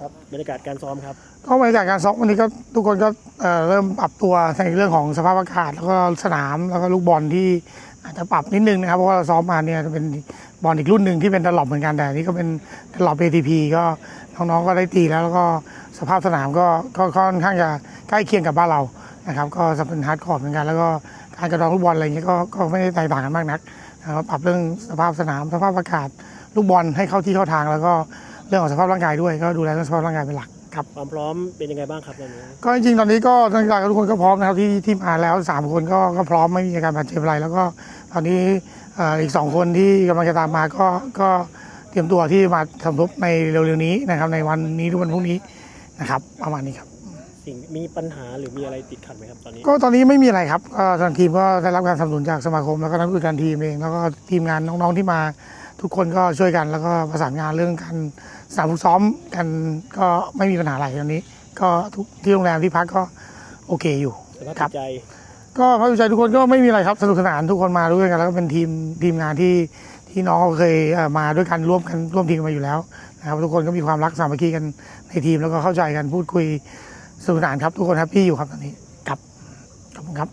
ครับบรรยากาศการซ้อมครับก็บรรยากาศการซ้อมวันนี้ก็ทุกคนก็เริ่มปรับตัวในเรื่องของสภาพอากาศแล้วก็สนามแล้วก็ลูกบอลที่อาจจะปรับนิดนึงนะครับเพราะว่าเราซ้อมมาเนี่ยจะเป็นบอลอีกรุ่นหนึ่งที่เป็นตลอดเหมือนกันแต่นี่ก็เป็นตลอด ATP ก็น้องๆก็ได้ตีแล้วแล้วก็สภาพสนามก็ก็ค่อนข้างจะใกล้เคียงกับบ้านเรานะครับก็จะเป็นฮาร์ดคอร์เหมือนกัน แล้วก็การกระดองลูกบอลอะไรเงี้ยก็ก็ไม่ได้แตกต่างกันมากนักนะครับปรับเรื่องสภาพสนามสภาพอากาศลูกบอลให้เข้าที่เข้าทางแล้วก็ เรื่องของสภาพร่างกายด้วยก็ดูแลเรื่องสภาพร่างกายเป็นหลักครับความพร้อมเป็นยังไงบ้างครับตอนนี้ก็จริงๆตอนนี้ก็นักกีฬาทุกคนก็พร้อมนะครับที่ที่มาแล้วสามคนก็ก็พร้อมไม่มีอาการบาดเจ็บอะไร แล้วก็ตอนนี้เอ่ออีกสองคนที่กำลังจะตามมาก็ก็เตรียมตัวที่มาสมทบในเร็วๆนี้นะครับ ในวันนี้หรือวันพรุ่งนี้นะครับประมาณนี้ครับสิ่งมีปัญหาหรือมีอะไรติดขัดไหมครับตอนนี้ ก็ตอนนี้ไม่มีอะไรครับก็ทางทีมก็ได้รับการสนับสนุนจากสมาคม แล้วก็นักวิการทีมเองแล้วก็ทีมงานน้องๆที่มาทุกคนก็ช่วยกันแล้วก็ประสานงานเรื่องการ สนามฝึกซ้อมกันก็ไม่มีปัญหาอะไรตอนนี้ ก็ทุกที่โรงแรมที่พักก็โอเคอยู่ สภาพครัจิบ ตใจก็ภาควิจัยทุกคนก็ไม่มีอะไรครับสนุกสนานทุกคนมาด้วยกันแล้วก็เป็นทีมทีมงานที่ที่น้องเขาเคยเอ่อมาด้วยกันร่วมกันร่วมทีมกันมาอยู่แล้วนะครับทุกคนก็มีความรักสามัคคีกันในทีมแล้วก็เข้าใจกันพูดคุยสนุกสนานครับทุกคนแฮปปี้อยู่ครับตอนนี้ครับขอบคุณครับ